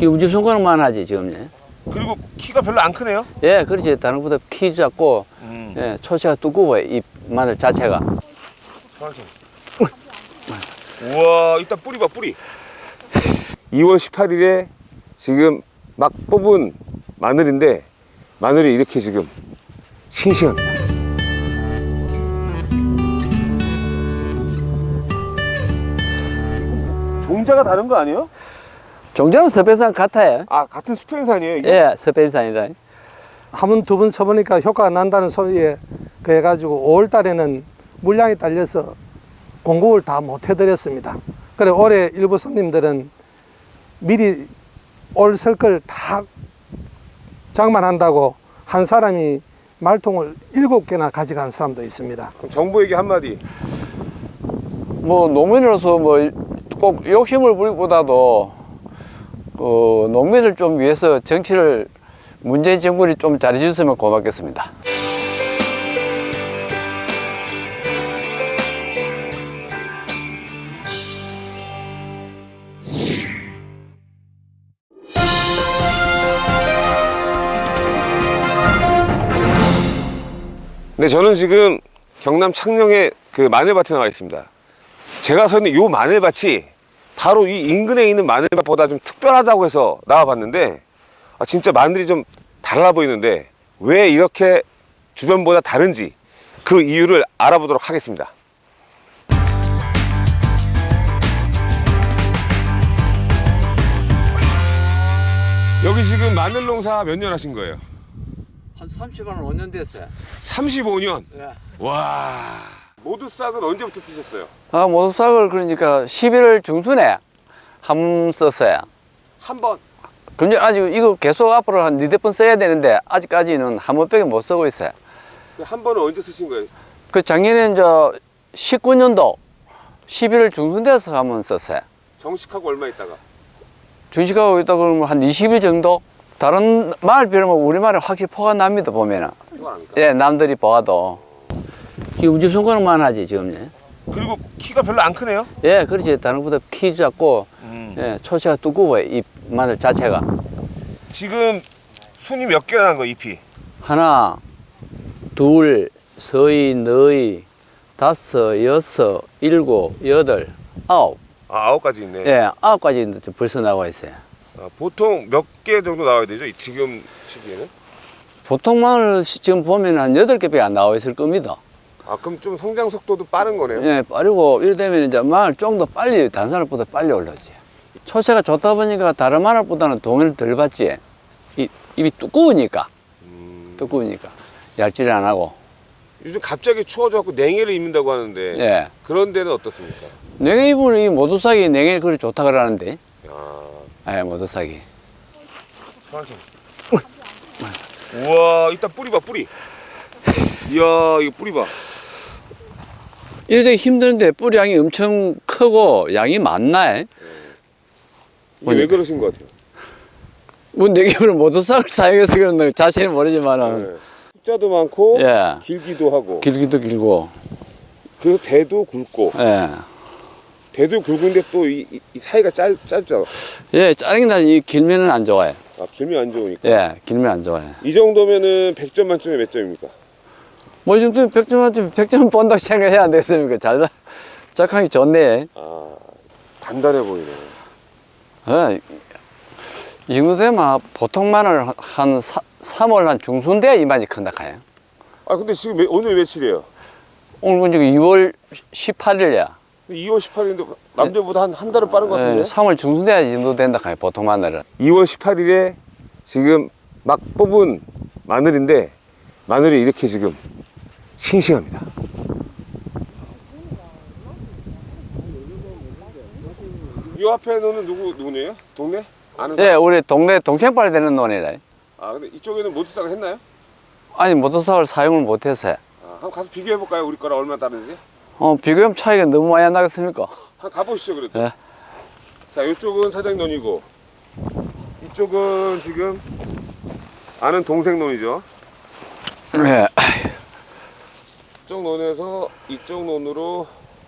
이 우집 손가락만 하지 지금. 예. 그리고 키가 별로 안 크네요. 예, 그렇지. 다른 것보다 키 작고 음. 예, 초시가 두꺼워요. 이 마늘 자체가. 정확히. 우와, 일단 뿌리 봐, 뿌리. 2월 18일에 지금 막 뽑은 마늘인데 마늘이 이렇게 지금 싱싱합니다. 종자가 다른 거 아니에요? 종자는 서배산 같아요. 아, 같은 스페인산이에요, 이게? 예, 서배산이라. 한번 두 번 쳐보니까 효과가 난다는 소리에 그 해가지고 5월 달에는 물량이 딸려서 공급을 다 못 해드렸습니다. 그래 올해 일부 손님들은 미리 올 설걸 다 장만한다고 한 사람이 말통을 일곱 개나 가져간 사람도 있습니다. 그럼 정부에게 한마디. 뭐 농민으로서 뭐 꼭 욕심을 부리보다도 그 농민을 좀 위해서 정치를 문재인 정부를 좀 잘해줬으면 고맙겠습니다. 네, 저는 지금 경남 창녕의 그 마늘밭에 나와 있습니다. 제가 서 있는 이 마늘밭이 바로 이 인근에 있는 마늘밭보다 좀 특별하다고 해서 나와봤는데 아, 진짜 마늘이 좀 달라 보이는데 왜 이렇게 주변보다 다른지 그 이유를 알아보도록 하겠습니다. 여기 지금 마늘 농사 몇 년 하신 거예요? 한 30만 원 5년 됐어요. 35년. 예. 와. 모두 싹은 언제부터 드셨어요? 아, 모수싹을 그러니까 11월 중순에 한번 썼어요. 한 번. 근데 아직 이거 계속 앞으로 한 네댓 번 써야 되는데 아직까지는 한 번밖에 못 쓰고 있어요. 그한 번은 언제 쓰신 거예요? 그 작년에 이제 19년도 11월 중순 돼서 한 번 썼어요. 정식하고 얼마 있다가? 주식하고 있다 그러면 한 20일 정도? 다른 마을 비하면 우리 마을에 확실히 포가 납니다, 보면은. 예, 남들이 보아도. 이 우집 손가락만 하지, 지금. 예. 그리고 키가 별로 안 크네요. 예, 그렇지. 다른 것보다 키 작고, 음. 예, 초시가 두꺼워요, 이 마늘 자체가. 지금 순이 몇 개나 난 거예요, 잎이? 하나, 둘, 서이, 너희, 다섯, 여섯, 일곱, 여덟, 아홉. 아, 아홉 가지 있네. 예, 아홉 가지 벌써 나와 있어요. 아, 보통 몇 개 정도 나와야 되죠? 이 지금 시기에는? 보통 마늘 시- 지금 보면 한 여덟 개밖에 안 나와 있을 겁니다. 아, 그럼 좀 성장 속도도 빠른 거네요. 예, 빠르고 이래 되면 이제 마늘 좀 더 빨리 다른 사람보다 빨리 올라오지. 초세가 좋다 보니까 다른 마늘보다는 동을 덜 받지. 이, 입이 두꺼우니까, 음, 두꺼우니까 얇지를 안 하고. 요즘 갑자기 추워져갖고 냉해를 입는다고 하는데 예, 그런 데는 어떻습니까? 냉해 입으면 이 모두싹이 냉해 그리 좋다 그러는데, 야, 예, 모두싹이. 정확히. 우와, 이따 뿌리 봐, 뿌리. 이야, 이거 뿌리 봐. 이래 되기 힘드는데 뿌리 양이 엄청 크고 양이 많나? 왜. 그러신 것 같아요? 뭐내 기분은 모두싹을 사용해서 그런 거 자신은 모르지만은, 네. 숫자도 많고 예, 길기도 하고 길기도 길고, 그리고 대도 굵고 예. 대도 굵은데 또 이 사이가 짧, 짧죠 예, 자르긴 나이 길면은 안 좋아해. 아 길면 안 좋으니까 예, 길면 안 좋아해. 이 정도면은 100점 만점에 몇 점입니까? 뭐, 이 정도면 100점 만점 100점 본다고 생각해야 안 되겠습니까? 잘, 작하기 좋네. 아 단단해 보이네 예, 이 정도 되면 보통 마늘 한 사, 3월 한 중순 돼야 이만이 큰다 카요 아 근데 지금 매- 오늘 며칠이에요? 오늘 지금 2월 18일이야. 2월 18일인데 남들보다 한, 한 달은 빠른 것 같은데 예, 3월 중순 돼야 이 정도 된다 카요 보통 마늘은. 2월 18일에 지금 막 뽑은 마늘인데 마늘이 이렇게 지금 싱싱합니다 이 앞에는 누구 누구네요? 동네? 아는 예, 우리 동네 동생빨 되는 논이라. 아 근데 이쪽에는 모두싹을 했나요? 아니, 모터사를 사용을 못해서. 아, 한번 가서 비교해 볼까요? 우리 거랑 얼마나 다른지? 어, 비교하면 차이가 너무 많이 안 나겠습니까? 한번 가보시죠 그래도. 예. 자 이쪽은 사장 논이고 이쪽은 지금 아는 동생 논이죠. 예. 이쪽 논에서 이쪽 논으로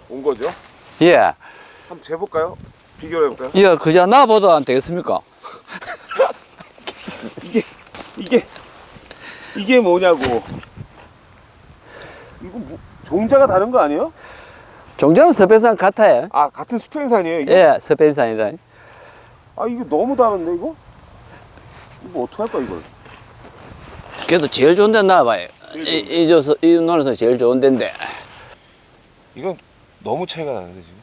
온 거죠. 예. 한번 재볼까요? 비교를 해볼까요? 예, 그저 나보다 안 되겠습니까? 이게 이게 이게 뭐냐고. 이거 뭐, 종자가 다른 거 아니에요? 종자는 서배산 같아요. 아 같은 수평산이에요 이게? 예, 서배산이라. 아 이거 너무 다른데 이거? 이거 어떡할 거야 이걸? 그래도 제일 좋은 데 나와봐요. 이, 이, 저, 이 논에서 제일 좋은 데인데. 이건 너무 차이가 나는데 지금.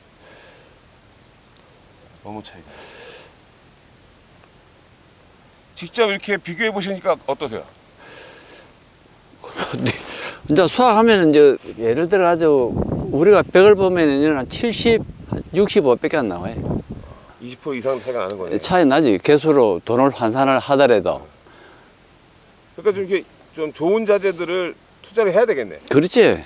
너무 차이가. 직접 이렇게 비교해 보시니까 어떠세요? 근데 이제 수확하면 이제 예를 들어 가지고 우리가 100을 보면은 한 70, 65밖에 안 나와요. 20% 이상 차이가 나는 거네. 차이 나지. 개수로 돈을 환산을 하더라도. 그러니까 좀 이렇게 좀 좋은 자재들을 투자를 해야 되겠네. 그렇지.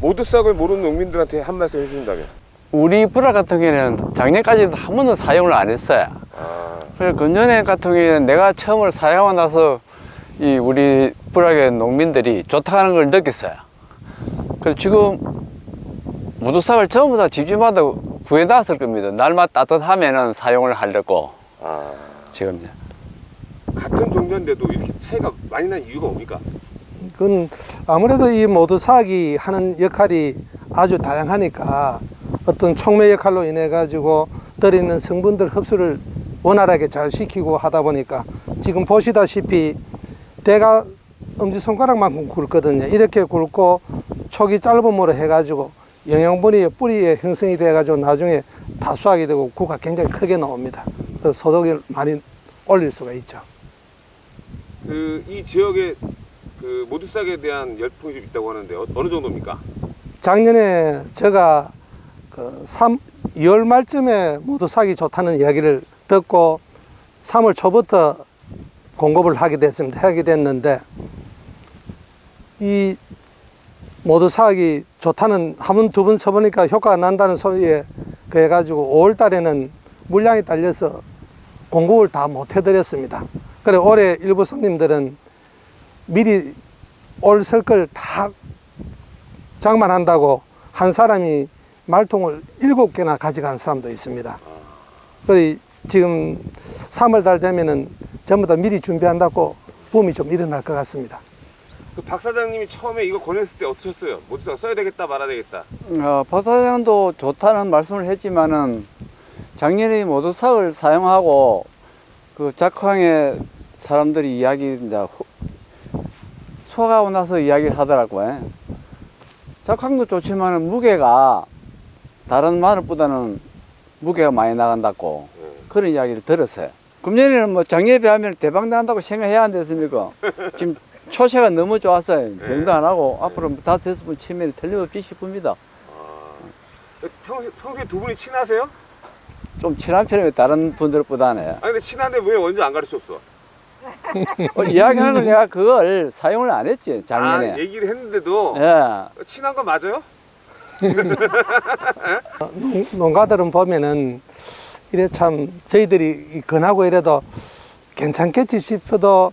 모두 싹을 모르는 농민들한테 한 말씀 해주신다면. 우리 브라 같은 경우에는 작년까지도 한 번도 사용을 안 했어요. 아, 그래서 금년에 같은 경우에는 내가 처음을 사용하고 나서 이 우리 불악의 농민들이 좋다는 걸 느꼈어요. 그래서 지금 무두싹을 전부 다 집집마다 구해놨을 겁니다. 날만 따뜻하면은 사용을 하려고 아. 지금. 같은 종자인데도 이렇게 차이가 많이 난 이유가 뭡니까? 그건 아무래도 이 모두 사기 하는 역할이 아주 다양하니까 어떤 촉매 역할로 인해 가지고 들어있는 성분들 흡수를 원활하게 잘 시키고 하다 보니까 지금 보시다시피 대가 엄지손가락만큼 굵거든요. 이렇게 굵고 촉이 짧음으로 해가지고 영양분이 뿌리에 형성이 돼가지고 나중에 다 수확이 되고 구가 굉장히 크게 나옵니다. 그래서 소득을 많이 올릴 수가 있죠. 그 이 지역에 그 모두 싹에 대한 열풍이 좀 있다고 하는데 어, 어느 정도입니까? 작년에 제가 그 3, 2월 말쯤에 모두 사기 좋다는 이야기를 듣고 3월 초부터 공급을 하게 됐습니다. 하게 됐는데 이 모두 사기 좋다는 한 번, 두 번 쳐보니까 효과가 난다는 소리에 그래가지고 5월 달에는 물량이 딸려서 공급을 다 못 해드렸습니다. 그래 올해 일부 손님들은 미리 올 설걸 다 장만한다고 한 사람이 말통을 일곱 개나 가져간 사람도 있습니다. 그래 지금 3월 달 되면은 전부 다 미리 준비한다고 붐이 좀 일어날 것 같습니다. 그 박 사장님이 처음에 이거 권했을 때 어떠셨어요? 모두 싹 써야 되겠다 말아야 되겠다. 어, 박 사장도 좋다는 말씀을 했지만은 작년에 모두 삭을 사용하고 그 작황의 사람들이 이야기 이제 후- 소가고 나서 이야기를 하더라고 요. 작황도 좋지만은 무게가 다른 마늘보다는 무게가 많이 나간다고 네. 그런 이야기를 들었어요. 금년에는 뭐 작년에 비하면 대박 난다고 생각해야 안 됐습니까? 지금 초세가 너무 좋았어요. 병도 안 하고 앞으로 다 됐으면 치면 틀림없이 싶습니다. 아, 평소, 평소에 두 분이 친하세요? 좀 친한 편이에요. 다른 분들보다는. 아니 근데 친한데 왜 먼저 안 가르쳤어? 어, 이야기하는 건 내가 그걸 사용을 안 했지, 아 작년에. 얘기를 했는데도 예. 친한 거 맞아요? 농- 농가들은 보면은 이래 참 저희들이 근하고 이래도 괜찮겠지 싶어도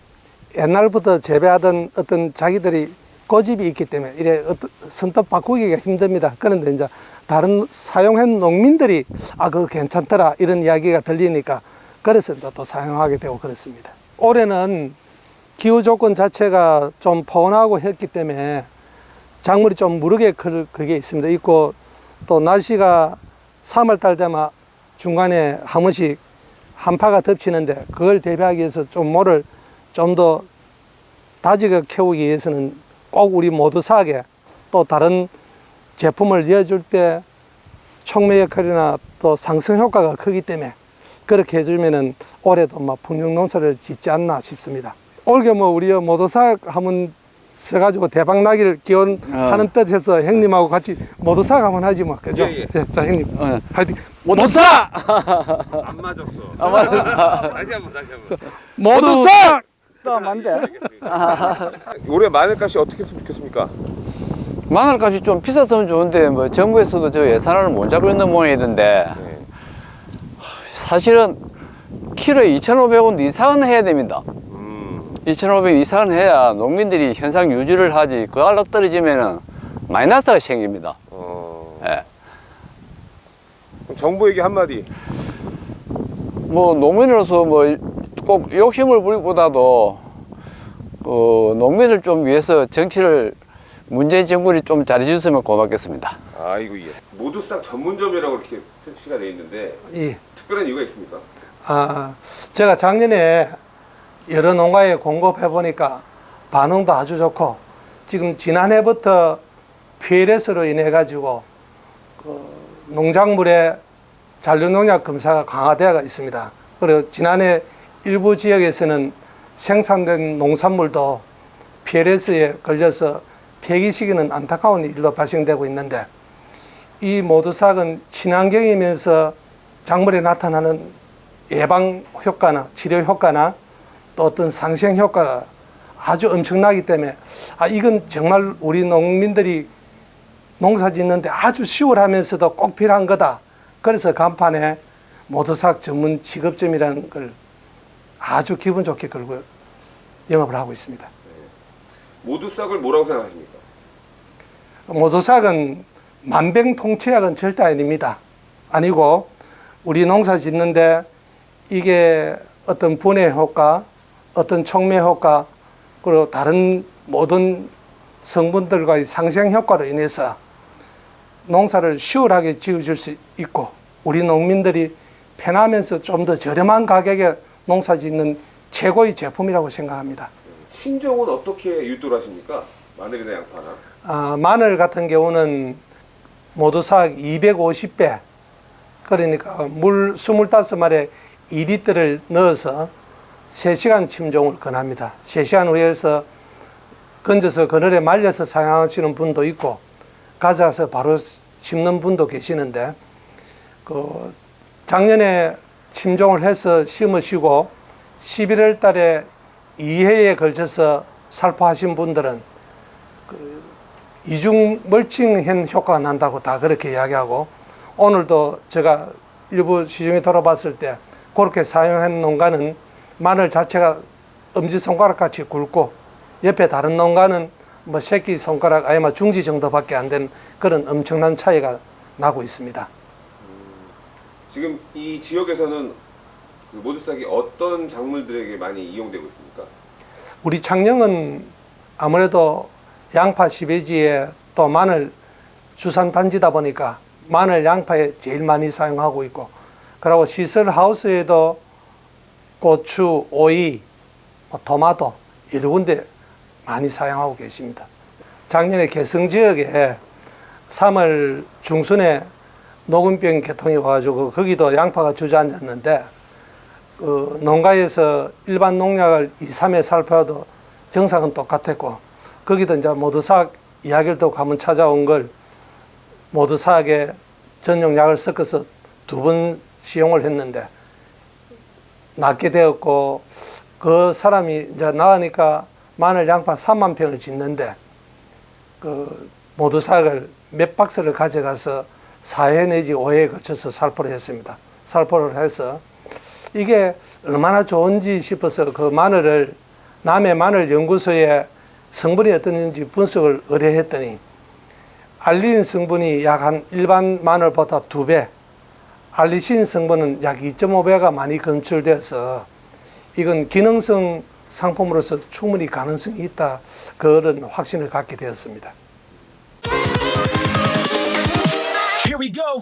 옛날부터 재배하던 어떤 자기들이 고집이 있기 때문에 이래 어떤 선뜻 바꾸기가 힘듭니다. 그런데 이제 다른 사용한 농민들이 아 그거 괜찮더라 이런 이야기가 들리니까 그래서 또 사용하게 되고 그렇습니다. 올해는 기후 조건 자체가 좀 포근하고 했기 때문에 작물이 좀 무르게 클 그게 있습니다. 있고 또 날씨가 3월 달 되면 중간에 한 번씩 한파가 덮치는데 그걸 대비하기 위해서 좀 모를 좀 더 다지게 키우기 위해서는 꼭 우리 모두 사게 또 다른 제품을 이어줄 때 촉매 역할이나 또 상승 효과가 크기 때문에 그렇게 해주면은 올해도 막 풍년 농사를 짓지 않나 싶습니다. 올게 뭐 우리 모두 사 한번 써가지고 대박 나기를 기원 하는 뜻에서 형님하고 같이 모두 사 한번 하지 뭐 그죠? 예, 예. 자 형님 어. 화이팅. 모두 사! 안 맞았어. 아, 맞았어. 다시 한번 다시 한번. 모두 사! 또 하면 안 돼. 올해 마늘값이 어떻게 했으면 좋겠습니까? 마늘값이 좀 비쌌으면 좋은데, 뭐, 정부에서도 저 예산을 못 잡고 있는 모양이던데, 네. 사실은 키로에 2,500원 이상은 해야 됩니다. 음, 2,500원 이상은 해야 농민들이 현상 유지를 하지, 그 알락 떨어지면은 마이너스가 생깁니다. 어, 예. 그럼 정부에게 한마디. 뭐 농민으로서 뭐 꼭 욕심을 부리보다도 어, 농민을 좀 위해서 정치를 문재인 정부를 좀 잘해줬으면 고맙겠습니다. 아이고 예. 모두싹 전문점이라고 이렇게 표시가 돼 있는데 이 특별한 이유가 있습니까? 아, 제가 작년에 여러 농가에 공급해 보니까 반응도 아주 좋고 지금 지난해부터 PLS로 인해 가지고 그 농작물의 잔류농약 검사가 강화되어 있습니다. 그리고 지난해 일부 지역에서는 생산된 농산물도 PLS에 걸려서 폐기 시기는 안타까운 일도 발생되고 있는데 이 모두삭은 친환경이면서 작물에 나타나는 예방 효과나 치료 효과나 또 어떤 상생 효과가 아주 엄청나기 때문에 아 이건 정말 우리 농민들이 농사 짓는데 아주 시원하면서도 꼭 필요한 거다. 그래서 간판에 모두삭 전문 직업점이라는 걸 아주 기분 좋게 걸고 영업을 하고 있습니다. 모두싹을 뭐라고 생각하십니까? 모두삭은 만병통치약은 절대 아닙니다. 아니고 우리 농사 짓는데 이게 어떤 분해 효과, 어떤 촉매 효과, 그리고 다른 모든 성분들과의 상생 효과로 인해서 농사를 시원하게 지어줄 수 있고 우리 농민들이 편하면서 좀 더 저렴한 가격에 농사 짓는 최고의 제품이라고 생각합니다. 신종은 어떻게 유도를 하십니까? 마늘이나 양파나. 아, 마늘 같은 경우는 모두삭 250배 그러니까 물 25마리에 2리터를 넣어서 3시간 침종을 권합니다. 3시간 후에서 건져서 그늘에 말려서 사용하시는 분도 있고 가져와서 바로 심는 분도 계시는데 그 작년에 침종을 해서 심으시고 11월 달에 2회에 걸쳐서 살포하신 분들은 이중 멀칭한 효과가 난다고 다 그렇게 이야기하고 오늘도 제가 일부 시중에 돌아봤을 때 그렇게 사용한 농가는 마늘 자체가 엄지 손가락 같이 굵고 옆에 다른 농가는 뭐 새끼 손가락 아니면 중지 정도밖에 안 되는 그런 엄청난 차이가 나고 있습니다. 지금 이 지역에서는 그 모두싹이 어떤 작물들에게 많이 이용되고 있습니까? 우리 창녕은 아무래도 양파 시베지에 또 마늘 주산 단지다 보니까 마늘 양파에 제일 많이 사용하고 있고 그리고 시설 하우스에도 고추, 오이, 뭐 토마토 여러 군데 많이 사용하고 계십니다. 작년에 개성 지역에 3월 중순에 녹음병 개통이 와가지고 거기도 양파가 주저앉았는데 그 농가에서 일반 농약을 2, 3회 살펴도 정상은 똑같았고 거기도 이제 모두삭 이야기를 듣고 한번 찾아온 걸 모두삭에 전용 약을 섞어서 두 번 시용을 했는데 낫게 되었고 그 사람이 이제 나으니까 마늘 양파 3만 평을 짓는데 그 모두삭을 몇 박스를 가져가서 4회 내지 5회에 걸쳐서 살포를 했습니다. 살포를 해서 이게 얼마나 좋은지 싶어서 그 마늘을 남해 마늘 연구소에 성분이 어떤지 분석을 의뢰했더니 알린 성분이 약 한 일반 마늘보다 두 배, 알리신 성분은 약 2.5배가 많이 검출돼서 이건 기능성 상품으로서 충분히 가능성이 있다 그런 확신을 갖게 되었습니다. Here we go.